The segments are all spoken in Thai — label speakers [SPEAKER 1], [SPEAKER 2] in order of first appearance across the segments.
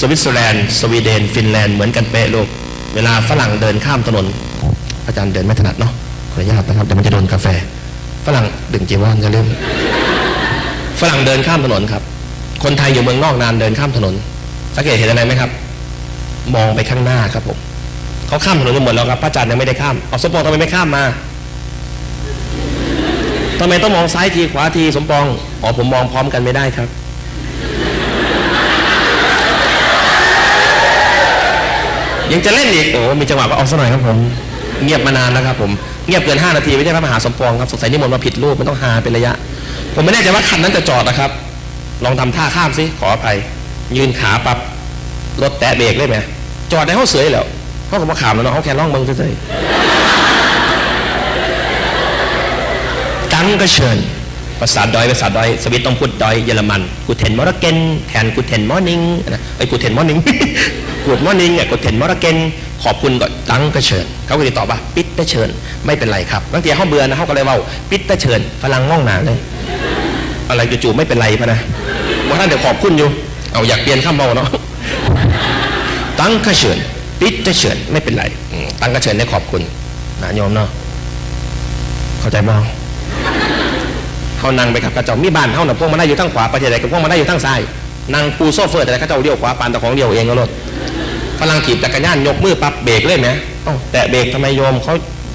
[SPEAKER 1] สวิตเซอร์แลนด์ สวีเดน ฟินแลนด์เหมือนกันเป๊ะลูก เวลาฝรั่งเดินข้ามถนน อาจารย์เดินไม่ถนัดเนาะ ขออนุญาตนะครับ เดี๋ยวมันจะโดนกาแฟ ฝรั่งดื่มจีวรจะเริ่มฝรั่งเดินข้ามถนนครับ คนไทยอยู่เมืองนอกนานเดินข้ามถนน สังเกตเห็นอะไรไหมครับ มองไปข้างหน้าครับผม เขาข้ามถนนกันหมดแล้วครับ พระอาจารย์ยังไม่ได้ข้าม เอาสมปองทำไมไม่ข้ามมาทำไมต้องมองซ้ายทีขวาทีสมปอง อ๋อผมมองพร้อมกันไม่ได้ครับ ยังจะเล่นอีกโอ้มีจังหวะก็เอาซะหน่อยครับผมเงียบมานานแล้วครับผมเงียบเกิน 5 นาทีไม่ใช่พระมหาสมปองครับสงสัยนิมนต์มาผิดรูปมันต้องหาเป็นระยะ ผมไม่แน่ใจว่าคันนั้นจะจอดนะครับ ลองทำท่าข้ามสิขออภัย ยืนขาปับรถแตะเบรกได้ไหมจอดในห้องเสยแล้วเขาก็มาขามแล้วเนาะเขาแค่ล่องเมืองเฉยๆตังก็เชิญ ภาษาดอยภาษาดอยสวิตต้องพูดดอยเยอรมันกูเทนมอร์เกนแทนกูเทนมอร์นิงนะไอ้กูเทนมอร์นิงกูดมอร์นิงอะกูเทนมอร์เกนขอบคุณก็ตั้งก็เชิญ เขาก็ติดตอบว่าปิดก็เชิญ ไม่เป็นไรครับบางทีเขาเบื่อนะเขาก็เลยว่าปิดก็เชิญฝรั่งง่องหนาเลยอะไรจู่ๆไม่เป็นไรพะนะว่าท่านเดี๋ยวขอบคุณอยู่ เอาอยากเปลี่ยนข้ามเบาเนาะตั้งกระเฉินปิดกระเฉินไม่เป็นไรตั้งกระเฉินได้ขอบคุณนะโยมเนาะเข้าใจบ้าง เขานั่งไปกับกระเจ้ามีบ้านเขาหน่ะพวกมันได้อยู่ทั้งขวาประเทศใดกับพวกมันได้อยู่ทั้งซ้ายนั่งปูโซเฟอร์แต่กระเจ้าเดียวขวาปานแต่ของเดียวเองก็รถฝรั่งถีบจักรยานยกมือปั๊บเบรกเลยไหมเอ้าแต่เบรกทำไมโยมเขา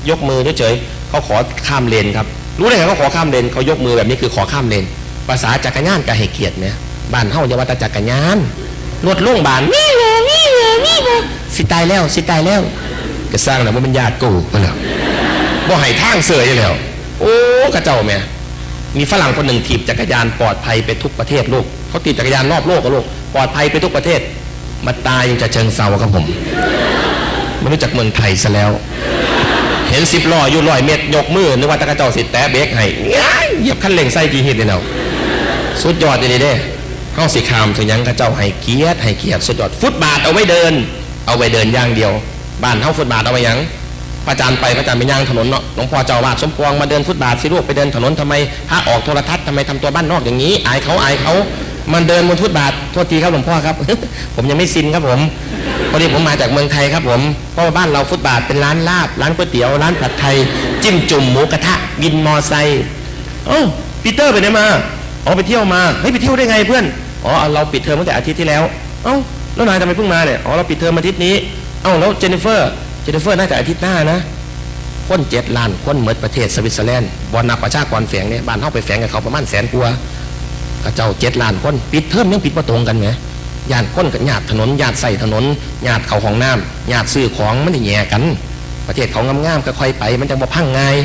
[SPEAKER 1] ยกมือเฉยๆเขาขอข้ามเลนครับรู้ได้ไงเขาขอข้ามเลนเขายกมือแบบนี้คือขอข้ามเลน ภาษาจักรยานกับให้เกียรติเนี่ยบ้านเฮาจะว่าแต่จักรยานรถลุงบานนี่โงนี่โงนี่โงสิตายแล้วสิตายแล้วก็สร้างแล้วว่ามันญาติกูมาแล้วบ่ให้ทางเสยแล้ว โอ้กระเจ้าแม่ มีฝรั่งคนหนึ่งถีบจักรยานปลอดภัยไปทุกประเทศโลกเขาถีบจักรยานรอบโลกกับโลกปลอดภัยไปทุกประเทศ มาตายยังจะเชิงเซาครับผมไม่รู้จักเมืองไทยซะแล้ว เห็นสิบล้ออยู่ร้อยเมตรยกมือนึกว่าตะกระเจ้าสิแตะเบรกให้เหยียบคันเร่งใส่กี่หินเลยเนาะสุดยอดเลยเด้เข้าสิคามถึงยังกระเจ้าให้เกียรติให้เกียรติสุดยอดฟุตบาทเอาไว้เดิน เอาไว้เดินอย่างเดียว บ้านเท่าฟุตบาทเอาไว้ยัง พระอาจารย์ไปพระอาจารย์ไปย่างถนนเนาะหลวงพ่อเจ้าอาวาดสมปองมาเดินฟุตบาทสิลูกไปเดินถนนทำไมพระออกโทรทัศน์ทำไมทำตัวบ้านนอกอย่างนี้ อายเขาอายเขามันเดินบนฟุตบาทโทษทีครับหลวงพ่อครับ ผมยังไม่ซินครับผมพอดีผมมาจากเมืองไทยครับผมเพราะว่าบ้านเราฟุตบาทเป็นร้านลาบร้านก๋วยเตี๋ยวร้านผัดไทย จิ้มจุ่มหมูกระทะวินมอไซค์เอ้าปีเตอร์ไปไหนมาอ๋อไปเที่ยวมาเฮ้ยไปเที่ยวได้ไงเพื่อนอ๋อเราปิดเทอมตั้งแต่อาทิตย์ที่แล้วเอ้าแล้วนายทำไมเพิ่งมาเนี่ยอ๋อเราปิดเทอมอาทิตย์นี้เอ้าแล้วเจนนิเฟอร์ เจนนิเฟอร์น่าจะอาทิตย์หน้านะคนเจ็ดล้านคนเหมือนประเทศสวิตเซอร์แลนด์บอลนักประชากรแฝงเนี่ยบ้านเข้าไปแฝงกับเขาประมาณแสนกว่ากระเจ้าเจ็ดล้านคนปิดเทอมยังปิดประตรงกันไหมญาติคนกับญาติถนนญาติใส่ถนนญาติเขาของน้ำญาติซื้อของมันได้แย่กัน ประเทศเขางามๆก็ค่อยไป มันจะบ่พังง่าย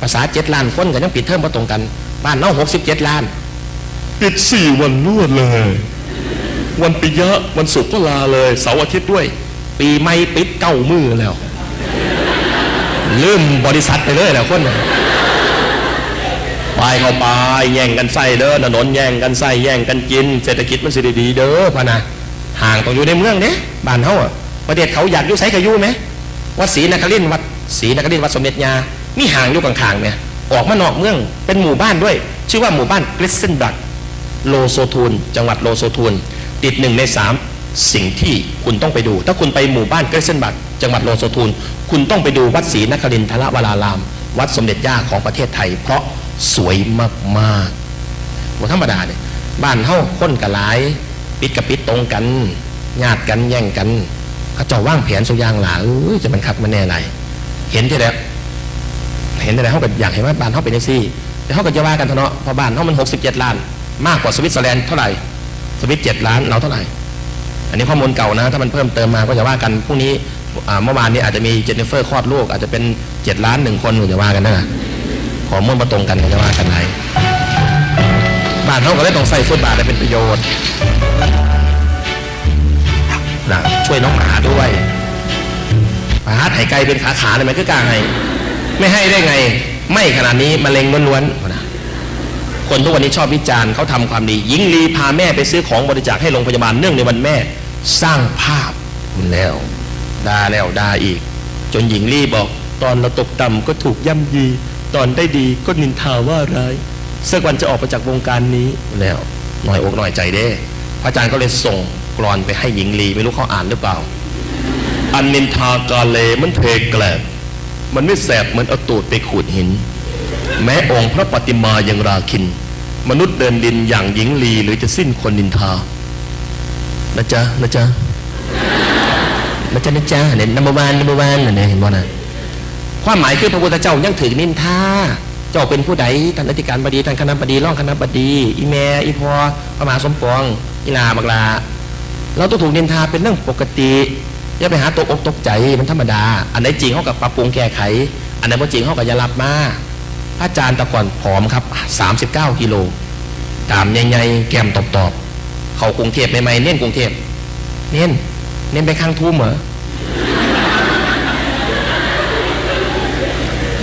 [SPEAKER 1] ภาษาเจ็ดล้านคนก็ยังปิดเทอมประตรงกัน บ้านเน่าหกสิบเจ็ดล้าน
[SPEAKER 2] ปิดสี่วันรวดเลย วันปิยะวันศุกร์ก็ลาเลยเสาร์อาทิตย์ด้วย
[SPEAKER 1] ปีไม่ปิดเก้ามือแล้วลืมบริษัทไปเลยแล้วคนไปเข้าไปแย่งกันใส่เด้อถนนแย่งกันใส่แย่งกันกิน เศรษฐกิจมันสิดีเด้อพะนะห่างต้องอยู่ในเมืองเด้บ้านเฮาอะประเทศเขาอยากอยู่ไสก็อยู่ไหมวัดศรีนครินวัดศรีนครินวัดสมเด็จยามีห่างอยู่ข้างๆเนี่ยออกมานอกเมืองเป็นหมู่บ้านด้วย ชื่อว่าหมู่บ้านกริสเซนบักโลโซทูนจังหวัดโลโซทูนติดหนึ่งในสาม สิ่งที่คุณต้องไปดู ถ้าคุณไปหมู่บ้านเกรเซนบักจังหวัดโลโซทูนคุณต้องไปดูวัดศรีนครินทรวราราม วัดสมเด็จย่าของประเทศไทย เพราะสวยมากๆว่าธรรมดาเนี่ยบ้านเฮ้าค้นกับหลาย ปิดกับปิดตรงกันญาติกันแย่งกันเขาเจ้าว่างแผนสุยางหลาเอ้ยจะมันคักมันแน่ไรเห็นที่แล้วเห็นแต่เขาก็อยากเห็นว่าบ้านเขาเป็นยังซี่แต่เขาก็จะว่ากันเถอะเนาะพราะบ้านเขามัน67ล้าน มากกว่าสวิตเซอร์แลนด์เท่าไหร่สวิตเจ็ดล้านเราเท่าไหร่ อันนี้ข้อมูลเก่านะ ถ้ามันเพิ่มเติมมาก็จะว่ากันพรุ่งนี้เมื่อวานนี้อาจจะมีเจนนิเฟอร์คลอดลูกอาจจะเป็น7ล้านหนึ่งคนจะว่ากันนะขอมูลมาตรงกันก็จะว่ากันไหนบ้านเขาก็เลยต้องใส่ฟุตบาทให้เป็นประโยชน์นะช่วยน้องหมาด้วยหาไถ่ไก่เป็นขาขาเลยไหมคือกลางให้ไม่ให้ได้ไง ไม่ขนาดนี้มะเร็งล้วนๆนะ คนทุกวันนี้ชอบวิจารณ์เขาทำความดีหญิงลีพาแม่ไปซื้อของบริจาคให้โรงพยาบาลเนื่องในวันแม่ สร้างภาพคุณแล้วด่าแล้วด่าอีก จนหญิงลีบอก ตอนเราตกต่ำก็ถูกย่ำยี ตอนได้ดีก็นินทาว่าร้ายสักวันจะออกไปจากวงการนี้แล้วหน่อยอกหน่อยใจเด้ พระอาจารย์ก็เลยส่งกรอนไปให้หญิงลีไม่รู้เขาอ่านหรือเปล่า
[SPEAKER 2] อันนินทากาเลมันเพแกลบมันไม่แสบเหมือนเอาตูดไปขูดหิน แม้องค์พระปฏิมายังราคิน มนุษย์เดินดินอย่างหญิงลีหรือจะสิ้นคนนินทา
[SPEAKER 1] นะจ๊ะนะจ๊ะนะจ๊ะนะจ๊ะเนี่ยนัมเบอร์วันนัมเบอร์วันเนี่ยเห็นบ่นะความหมายคือพระพุทธเจ้ายังถือนินทาเจ้าเป็นผู้ใดท่านอธิการบดีท่านคณะบดีร่องคณะบดี อีแม่อีพอพระมหาสมปองอีลาบักลาเราต้องถูกนินทาเป็นเรื่องปกติอย่าไปหาตกอกตกใจมันธรรมดา อันไหนจริงเขากับปรับปรุงแก้ไข อันไหนบ่จริงเขากับยารับมา อาจารย์ตะก่อนผอมครับ 39กิโลตามใหญ่ๆแก้มตอบๆเขากรุงเทพใหม่ๆเน้นกรุงเทพเน้นเน้นไปข้างทุ่มเหรอ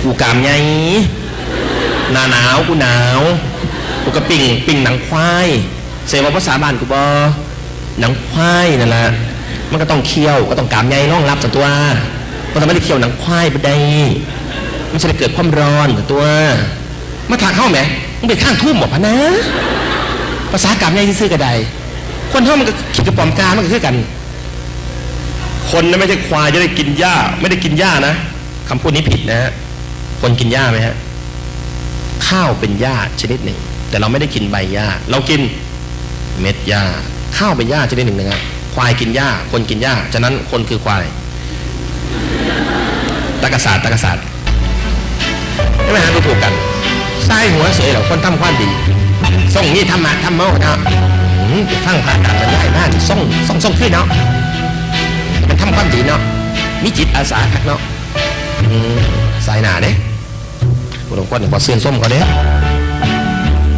[SPEAKER 1] กูกามใหญ่หนาหนาวกูหนาวกูกระปิ่งปิ่งหนังควายเสว่าภาษาบ้านกูบอหนังควายนั่นแหละมันก็ต้องเคี่ยวก็ต้องกามใยร่องรับสัตัวเพราะถ้าไม่ได้เคี่ยวหนังควายไปได้ มันจะได้เกิดความร้อนสันตัว มาถากเข้าไหมมันเป็นข้างทุ่มบอกพะนะ ภาษากามใยซื่อๆกระไดคนเท่ามันก็ขีดกระป๋อมกามันก็คือกัน
[SPEAKER 2] คนนั้นไม่ใช่ควายจะได้กินหญ้า ไม่ได้กินหญ้านะ
[SPEAKER 1] คำพูดนี้ผิดนะฮะคนกินหญ้าไหมฮะข้าวเป็นหญ้าชนิดหนึ่ง แต่เราไม่ได้กินใบหญ้า เรากินเม็ดหญ้า ข้าวเป็นหญ้าชนิดหนึ่งนะครับควายกินหญ้า คนกินหญ้า ฉะนั้นคนคือควายตะกษาตตะกษา ไม่มาหาดูถูกกันใส่หัวเสียเหรอคนทำความดีส่งนี่ธรรมะธรรมะนะอืมไปฟังผ่านการบรรยายมากส่งส่งส่งขึ้นเนาะมันทำความดีเนาะมีจิตอาสาครับเนาะอืมสายหนาเด้หลวงพ่อหนึ่งพอเสื่อนส้มเขาเด้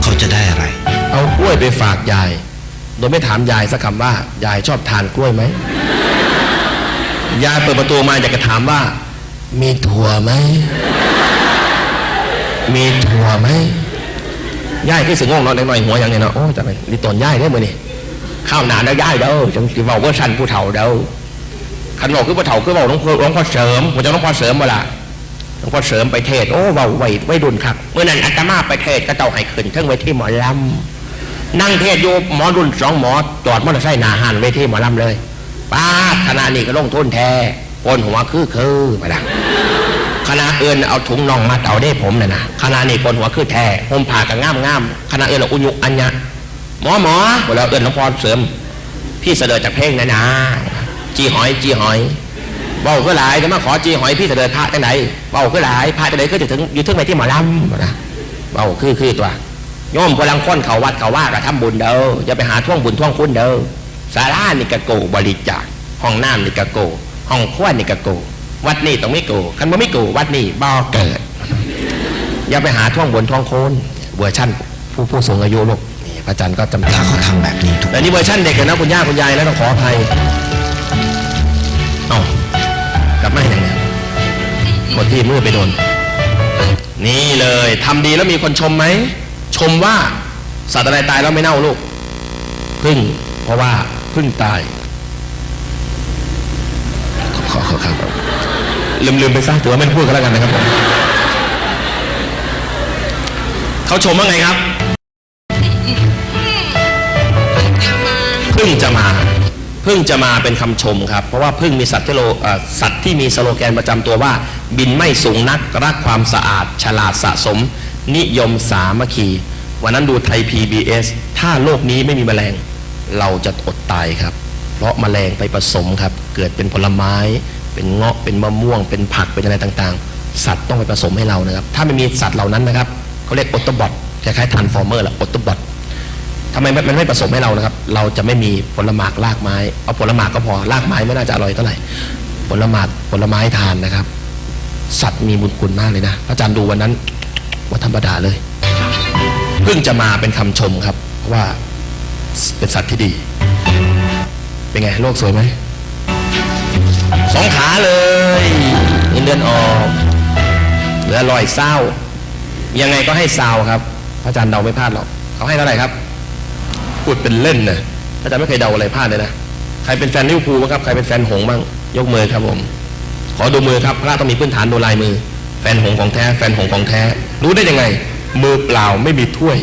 [SPEAKER 3] เขาจะได้อะไร
[SPEAKER 1] เอากล้วยไปฝากยาย โดยไม่ถามยายสักคำว่ายายชอบทานกล้วยไหมยายเปิดประตูมาอยากจะถามว่า มีถั่วไหม มีถั่วไหมย่ายคือสึงงงเนาะหน่อยหัวอย่างนี้เนาะโอ้จังเลยนี่ตอนย่ายได้อมือนี่ข้าวหนาแล้วย่ายเด้อจังสิเว้าว่าชันผู้เฒ่าเด้อคันบอกคือผู้เฒ่าคือเว้าหลวงพ่อหลวงพ่อเสริมผมจะหลวงพ่อเสริมเวลาหลวงพ่อเสริมไปเทศโอ้เว้าไว้ไว้ดุนครับเมื่อนั้นอาตมาไปเทศก็เจ้าให้ขึ้นเทั้งเวทีหมอลำนั่งเทศอยู่หมอรุ่นสองหมอจอดมอเตอร์ไซค์หนาหันเวทีหมอลำเลยป้าดคณะนี้ก็ลงทุนแท้โกนหัวคือคือไปละ คณะเอื่นเอาถุงน่องมาเต่าได้ผมน่ะนะคณะนี้โกนหัวคือแท้ห่มผ้ากับง่ามง่ามคณะเอื่นเราอุยุอัญญะหมอหมอบอกแล้วเอื่นหลวงพ่อเสริม พี่เสด็จจากเพลงนะนะจีหอยจีหอยเบาก็หลายจะมาขอจีหอยพี่เสด็จพระจังไหนเบาก็หลายพระจังไหนก็จะถึงอยู่ถึงไปที่หมอลำนะเบาคือคือตัวโยมพลังค้นเขาวัดเขาว่าก็ทำบุญเด้ออย่าไปหาท่วงบุญท่วงคุณเด้อสารานี่กะโกบริจาคห้องน้ำนี่กะโกห้องครัวนี่กะโก วัดนี่ต้องไม่โกคันบ่ไม่โกวัดนี่บ่เกิด อย่าไปหาท่วงบุญท่วงคุณเวอร์ชั่น ผู้ผู้สูงอายุลูกนี่พระอาจารย์ก็จำ
[SPEAKER 3] ถ้า
[SPEAKER 1] จำ
[SPEAKER 3] เขาทำแบบนี้ทุก
[SPEAKER 1] แต่นี่เวอร์ชันเด็กเลยนะคุณย่าคุณยายแล้วต้องขออภัยเอ้ากลับมาอย่างเนี้ยคนที่มือไปโดน นี่เลยทำดีแล้วมีคนชมไหม ชมว่าสัตว์อะไรตายแล้วไม่เน่าลูกพึ่งเพราะว่าพึ่งตายขอขอครับ ลืมลืมไปซะถือว่าไม่พูดกันแล้วกันนะครับผมเขาชมว่าไงครับพึ่งจะมาพึ่งจะมาเป็นคำชมครับ เพราะว่าพึ่งมีสัตว์ที่โลสัตว์ที่มีสโลแกนประจำตัวว่า บินไม่สูงนักรักความสะอาด ฉลาดสะสม นิยมสามัคคีวันนั้นดูไทย PBS ถ้าโลกนี้ไม่มีแมลง เราจะอดตายครับ เพราะแมลงไปผสมครับ เกิดเป็นผลไม้ เป็นเงาะเป็นมะม่วง เป็นผักเป็นอะไรต่างๆ สัตว์ต้องไปผสมให้เรานะครับ ถ้าไม่มีสัตว์เหล่านั้นนะครับเขาเรียกออโตบอทคล้ายๆทันฟอร์เมอร์แหละออโตบอททำไมมันไม่ผสมให้เรานะครับ เราจะไม่มีผลหมากรากไม้เอาผลหมากก็พอรากไม้ไม่น่าจะอร่อยเท่าไหร่ผลหมากผลไม้ทานนะครับ สัตว์มีบุญคุณมากเลยนะพระอาจารย์ดูวันนั้นว่าธรรมดาเลยเพิ่งจะมาเป็นคำชมครับว่าเป็นสัตว์ที่ดี เป็นไงโลกสวยไหม องขาเลยเงินเดือนออกเหลือลอยเศร้า ยังไงก็ให้ซาวครับ พระอาจารย์เดาไม่พลาดหรอกเขาให้เท่าไหร่ครับพูดเป็นเล่นนะพระอาจารย์ไม่เคยเดาอะไรพลาดเลยนะใครเป็นแฟนลิเวอร์พูลบ้างครับใครเป็นแฟนหงบ้างยกมือครับผม ขอดูมือครับพระต้องมีพื้นฐานดูลายมือ แฟนหงของแท้ แฟนหงของแท้ รู้ได้ยังไง มือเปล่าไม่มีถ้วย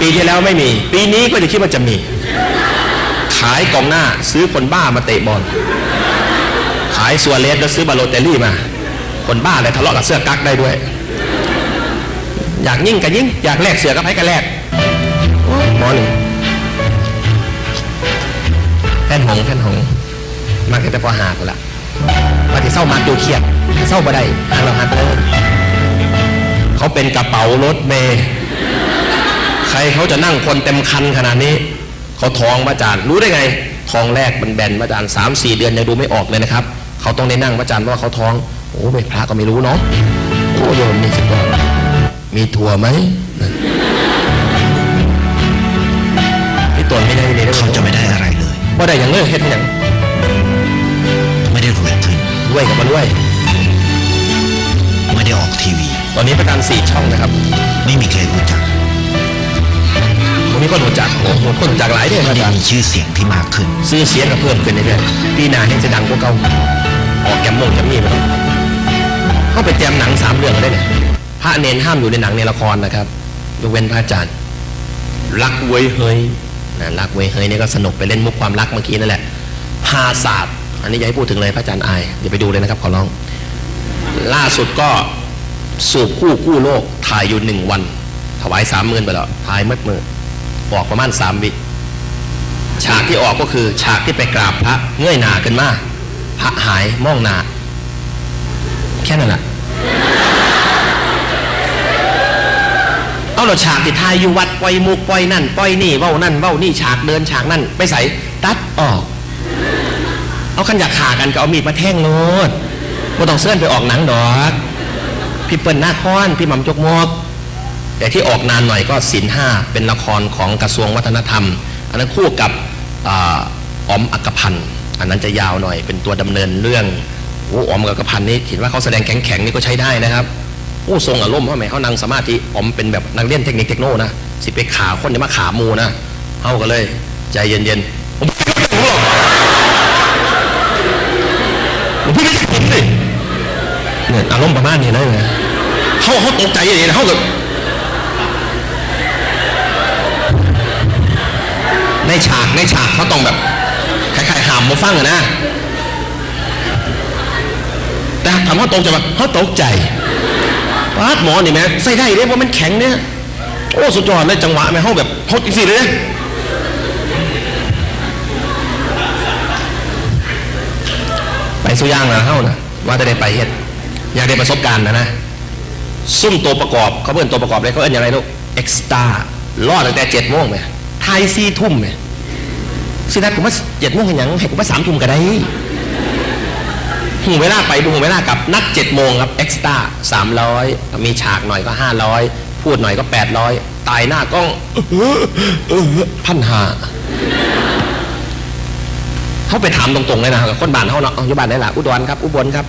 [SPEAKER 1] ปีที่แล้วไม่มี ปีนี้ก็จะคิดว่าจะมี ขายกองหน้าซื้อคนบ้ามาเตะบอล ขายซัวเลสแล้วซื้อบาโลเตลี่มา คนบ้าเลยทะเลาะกับเสื้อกั๊กได้ด้วย อยากยิ่งกับยิ่งอยากแลกเสือกับไพ่กับแลกโอ้ยหมอนึ่แฟนหงแฟนหงมาแค่แต่พอหากันละมาที่เศร้ามาดูเครียดเศร้าบ่ได้หาเราหาไปเลยเขาเป็นกระเป๋ารถเมย์ใครเขาจะนั่งคนเต็มคันขนาดนี้ เขาทองมาจานรู้ได้ไงทองแรกมันแบนมาจานสามสี่เดือนยังดูไม่ออกเลยนะครับ เขาต้องได้นั่งมาจานว่าเขาท้อง โอ้ไม่พระก็ไม่รู้เนาะโอ้โยมนี่สุดยอดมีถั่วไหมนั่นพี่ตนไม่ได้เลย
[SPEAKER 3] เขาจะไม่ได้อะไรเลย
[SPEAKER 1] ว่าได้อย่างเลยเฮ็ดให้หยัง
[SPEAKER 3] ไม่ได้รวยขึ้น
[SPEAKER 1] รวยกับมันรวย
[SPEAKER 3] ไม่ได้ออกทีวี
[SPEAKER 1] ตอนนี้ประกันสี่ช่องนะครับ
[SPEAKER 3] ไม่มีใครรู้จัก
[SPEAKER 1] วันนี้ก็รู้จักโอ้โหคนรู้จักหลายเนี่ย
[SPEAKER 3] ไม่
[SPEAKER 1] อา
[SPEAKER 3] ได้
[SPEAKER 1] จารย์
[SPEAKER 3] มีชื่อเสียงที่มากขึ้น
[SPEAKER 1] ซื้อเสียงกับเพิ่มขึ้นเรื่อยๆปีหน้าเห็นจะดังกว่าเก่าออกแกมมงแกมมี่ไปแล้วเข้าไปแจมหนังสามเรื่องได้เนี่ยพระเนนห้ามอยู่ในหนังในละครนะครับยกเว้นพระอาจารย์รักเว้ยเฮยนะรักเว้ยเฮยนี่ก็สนุกไปเล่นมุกความรักเมื่อกี้นั่นแหละพาศาสตร์อันนี้อย่าให้พูดถึงเลยพระอาจารย์อายอย่าไปดูเลยนะครับขอร้อง ล่าสุดก็สูบคู่กู้โลกถ่ายอยู่หนึ่งวัน ถวายสามหมื่นไปแล้วถ่ายมืดมือ ออกประมาณสามวิฉากที่ออกก็คือ ฉากที่ไปกราบพระเงยหน้าขึ้นมากพระหายมองหนาแค่นั้นแหละเอาเราฉากที่ทายอยู่วัดปล่อยมุกปล่อยนั่นปล่อยนี่เว้านั่นเว้านี่ฉากเดินฉากนั่นไปใส่ตัดออกเอาขันอยากขากันก็เอามีดมาแท่งโลดไม่ต้องเสื่อนไปออกหนังดอก พี่เปิ้ลหน้าค้อน พี่หม่ำจกมก แต่ที่ออกนานหน่อยก็ศินห้าเป็นละครของกระทรวงวัฒนธรรม อันนั้นคู่กับอออมอักพันธ์อันนั้นจะยาวหน่อยเป็นตัวดำเนินเรื่องโอ้ออมอักพันธ์นี่เห็นว่าเขาแสดงแข็งๆนี่ก็ใช้ได้นะครับโอ้ทรงอารมณ์เขาไหมเขานั่งสมาธิออมเป็นแบบนักเรียนเทคนิคเทคโนนะสิไปขาคนจะมาขามูนะเอากันเลย ใจเย็นๆผมผมพูดไม่ถูกผมสิเนี่ยอารมณ์ประมาณนี้เลยนะเขาเขาตกใจอย่างนี้นะเขาแบบ ในฉากในฉากเขาต้องแบบคล้ายๆหามมาฟังอะนะ แต่ถามว่าตกใจปะเขาตกใจปาดหมอนี่แม่ใส่ได้เลยเพราะมันแข็งเนี่ยโอ้สุดยอดเลยจังหวะแม่เขาแบบเขาอีกสิเลยนะไปสุย่างนะเฮ้านะว่าจะได้ไปเฮ็ดอยากได้ประสบการณ์นะนะซุ่มตัวประกอบเขาเพิ่นตัวประกอบเลยเขาเอิ้นอย่างไรลูกเอ็กซ์ตารอดตั้งแต่เจ็ดโมงไหม ไทยซีทุ่มไหมสินัดผมว่าเจ็ดโมงเห็นหยังให้ผมว่าสามทุ่มก็ได้หูเวลาไปดูหูเวลากลับนัดเจ็ดโมงครับเอ็กซ์ต้าสามร้อยมีฉากหน่อยก็ห้าร้อยพูดหน่อยก็แปดร้อยตายหน้ากล้องพันหาเขาไปถามตรงๆเลยนะกับคนบ้านเขาเนาะอยู่บ้านไหนล่ะอุดรครับ อุบลครับ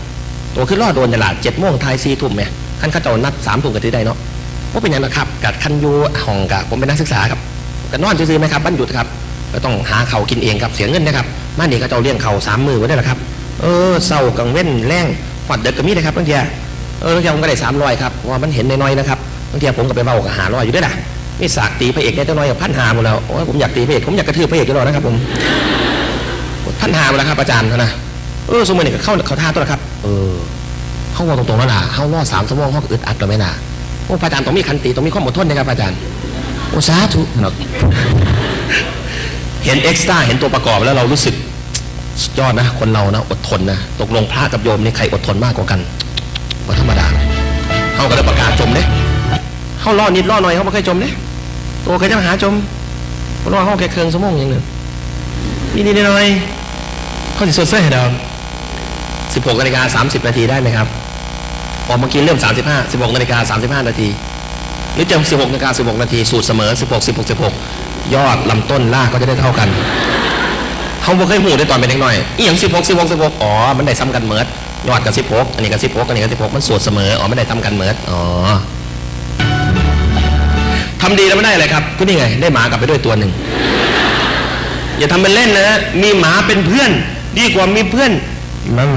[SPEAKER 1] ตัวขึ้นรอดโดนจะล่ะเจ็ดโมงไทยซีทุ่มไหมขั้นข้าเจ้านัดสามทุ่มกันที่ได้เนาะว่าเป็นยังไงนะครับกัดคันยูห้องกับผมเป็นนักศึกษาครับ กันอนซื้อๆไหมครับบ้านหยุดครับก็ต้องหาเขากินเองครับเสียเงินนะครับบ้านนี้ก็เจ้าเลี้ยงเขาสามมือไว้ได้หรอครับเออเศร้ากังเว้นแรงหวัดเด็กก็มีนะครับบางทีเออบางทีผมก็ได้สามร้อยครับว่ามันเห็นน้อยๆนะครับบางทีผมก็ไปเบากับหาร้อยอยู่ด้วยนะนี่สากตีพระเอกได้ตั้งน้อยกับพันหาหมดแล้วโอ้ยผมอยากตีพระเอกผมอยากกระทืบพระเอกอยู่แล้วนะครับผมพันหาหมดแล้วครับอาจารย์นะเออสมมติเนี่ยเข้าเขาท่าตัวครับ เออเข้าวอตรงๆแล้วล่ะเข้ารอสามชั่วโมงเข้าอึดอัดแล้วไหมน่ะโอ้พระอาจารย์ต้องมีคันติต้องมีความอดทนนะครับอาจารย์ โอ้สาธุเนาะเห็นเอ็กซ์ตร้าเห็นตัวประกอบแล้วเรารู้สึกสุดยอดนะ คนเรานะอดทนนะตกลงพระกับโยมนี่ใครอดทนมากกว่ากันว่าธรรมดาเข้าก็เลยประกาศจมเด้เข้าล่อนิดล่อหน่อยเขาไม่เคยจมเด้ตัวเคยจะหาจมเพราะว่าเขาแค่เครืองสมองอย่างหนึ่งนี่นี่หน่อยเขาสิสดเสื้อให้เราสิบหกนาฬิกาสามสิบนาทีได้ไหมครับออกเมื่อกี้เริ่มสามสิบห้าสิบหกนาฬิกาสามสิบห้านาที หรือจะสิบหกนาฬิกาสิบหกนาที สูตรเสมอสิบหกสิบหกสิบหกยอดลำต้นลากก็จะได้เท่ากัน เขาบ่เคยหูได้ตอนเป็นเด็กน้อยอีหยังสิบหกสิบหกสิบหกอ๋อ มันได้ซ้ำกันเหมิดยอดกับสิบหกอันนี้กับสิบหกอันนี้กับสิบหกมันสูตรเสมอ อ๋อไม่ได้ซ้ำกันเหมิดอ๋อทำดีแล้วไม่ได้อะไรครับ ก็นี่ไง ได้หมากลับไปด้วยตัวหนึ่ง อย่าทำเป็นเล่นนะ มีหมาเป็นเพื่อน ดีกว่ามีเพื่อนมัน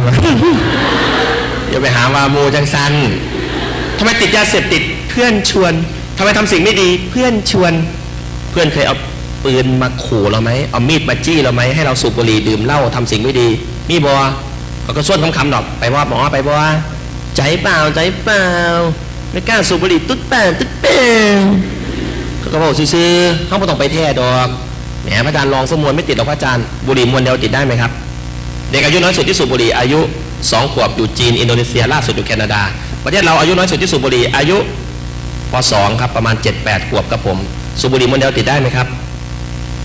[SPEAKER 1] อย่าไปหาว่าโมจังซันทำไมติดยาเสพติดเพื่อนชวนทำไมทำสิ่งไม่ดี เพื่อนชวน เพื่อนเคยเอาปืนมาขู่เราไหมเอามีดมาจี้เราไหมให้เราสูบบุหรี่ดื่มเหล้าทำสิ่งไม่ดี มีบอเขาก็ส่วนคำคำๆดอกไปว่าหมอไปบอใจเปล่าใจเปล่าไม่กล้าสูบบุหรี่ตุ๊ดแป้งตุ๊ดแป้งเขาก็บอกซื้อเขาไม่ต้องไปแท้ดอกแหมพระอาจารย์ลองสมวนไม่ติดหรอกพระอาจารย์บุหรี่มวนเดียวติดได้ไหมครับเด็กอายุน้อยสุดที่สูบบุหรี่อายุ 2 ขวบอยู่จีน อินโดนีเซียล่าสุดอยู่แคนาดา ประเทศเราอายุน้อยสุดที่สูบบุหรี่อายุ ป .2 ครับประมาณ 7-8 ขวบครับผม สูบบุหรี่มวนเดียวติดได้ไหมครับ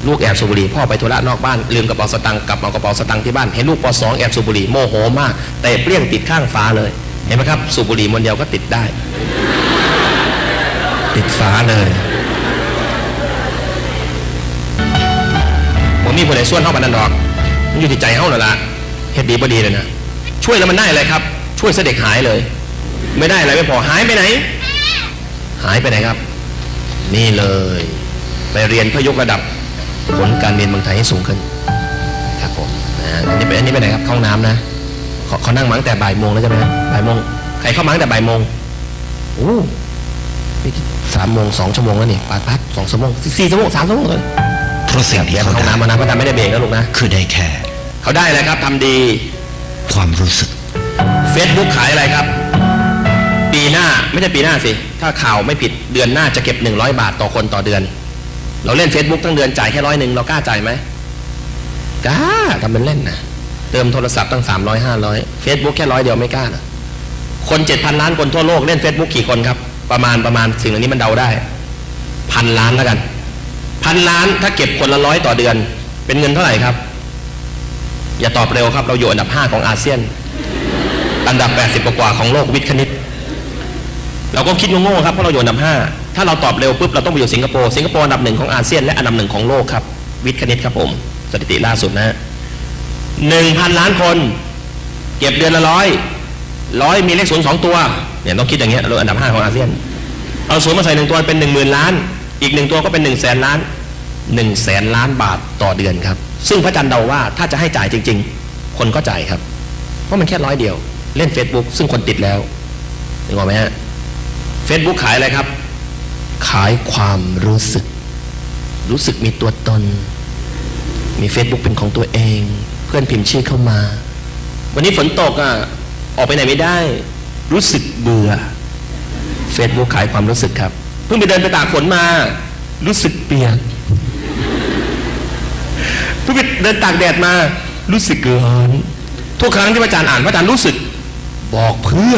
[SPEAKER 1] ลูกแอบสูบบุหรี่พ่อไปธุระนอกบ้านลืมกระเป๋าสตังค์กลับเอากระเป๋าสตังค์ที่บ้านเห็นลูกป .2 แอบสูบบุหรี่โมโหมาก แต่เปรี้ยงติดข้างฟ้าเลย เห็นไหมครับ สูบบุหรี่มวนเดียวก็ติดได้ ติดฟ้าเลยผมมีผู้ใดส่วนเข้ามานันดอกมันอยู่ที่ใจเฮานั่นละเฮ็ดดีบ่ดีเลยนะช่วยแล้วมันได้อะไรครับ ช่วยเสด็จหายเลย ไม่ได้อะไรไม่พอหายไปไหน หายไปไหนครับ นี่เลย ไปเรียนเพื่อยกระดับผลการเรียนเมืองไทยให้สูงขึ้นครับผมนะอันนี้ไปอันนี้ไปไหนครับเข้าห้องน้ำนะเขาเขานั่งมาตั้งแต่บ่ายโมงแล้วใช่ไหมครับบ่ายโมงใครเข้ามาตั้งแต่บ่ายโมงโอ้นี่สามโมงสองชั่วโมงแล้วนี่ปัดปัดสองชั่วโมงสี่ชั่วโมงสามชั่วโมงเลย
[SPEAKER 3] เพราะสิ่งที่
[SPEAKER 1] เดี๋ยว
[SPEAKER 3] เขา
[SPEAKER 1] เข้าห้อง
[SPEAKER 3] ได้
[SPEAKER 1] น้ำมานะเพราะทำไม่ได้เบรกนะลูกนะ
[SPEAKER 3] คือได้แค่
[SPEAKER 1] เขาได้อะไรครับทำดี
[SPEAKER 3] ความรู้สึก
[SPEAKER 1] Facebook ขายอะไรครับ ปีหน้าไม่ใช่ปีหน้าสิ ถ้าข่าวไม่ผิดเดือนหน้าจะเก็บ 100 บาทต่อคนต่อเดือน เราเล่น Facebook ทั้งเดือนจ่ายแค่ร้อยหนึ่งเรากล้าจ่ายไหมกล้าทำเป็นเล่นนะเติมโทรศัพท์ตั้ง 300 500 Facebook แค่ร้อยเดียวไม่กล้านะคน7,000ล้านคนทั่วโลกเล่น Facebook กี่คนครับ ประมาณประมาณสิ่งเหล่านี้มันเดาได้พันล้านแล้วกันพันล้านถ้าเก็บคนละร้อยต่อเดือน เป็นเงินเท่าไหร่ครับ อย่าตอบเร็วครับเราอยู่อันดับ 5 ของอาเซียน อันดับ 80 กว่าของโลกวิทย์คณิต เราก็คิดโง่ๆครับเพราะเราอยู่อันดับ5ถ้าเราตอบเร็วปุ๊บเราต้องไปอยู่สิงคโปร์สิงคโปร์อันดับหนึ่งของอาเซียนและอันดับหนึ่งของโลกครับ วิทย์คณิตครับผม สถิติล่าสุดนะหนึ่งพันล้านคน เก็บเดือนละร้อยร้อยมีเลขศูนย์สองตัวเนี่ยต้องคิดอย่างเงี้ยเราอันดับ5ของอาเซียน เอาศูนย์มาใส่หนึ่งตัวเป็นหนึ่งหมื่นล้าน อีกหนึ่งตัวก็เป็นหนึ่งแสนล้านหนึ่งแสนล้านบาทต่อเดือนครับ ซึ่งพระจันทร์เดาว่าถ้าจะให้จ่ายจริง ๆ คนก็จ่ายครับ เพราะมันแค่ร้อยเดียว เล่น Facebook ซึ่งคนติดแล้วนึกออกไหมฮะ Facebook ขายอะไรครับ ขายความรู้สึก รู้สึกมีตัวตน มี Facebook เป็นของตัวเอง เพื่อนพิมพ์ชื่อเข้ามา วันนี้ฝนตกอะ ออกไปไหนไม่ได้ รู้สึกเบื่อ Facebook ขายความรู้สึกครับ เพิ่งไปเดินไปตากฝนมา รู้สึกเปียกเพิ่งไปเดินตากแดดมา รู้สึกร้อนทุกครั้งที่พระอาจารย์อ่านพระอาจารย์รู้สึก บอกเพื่อ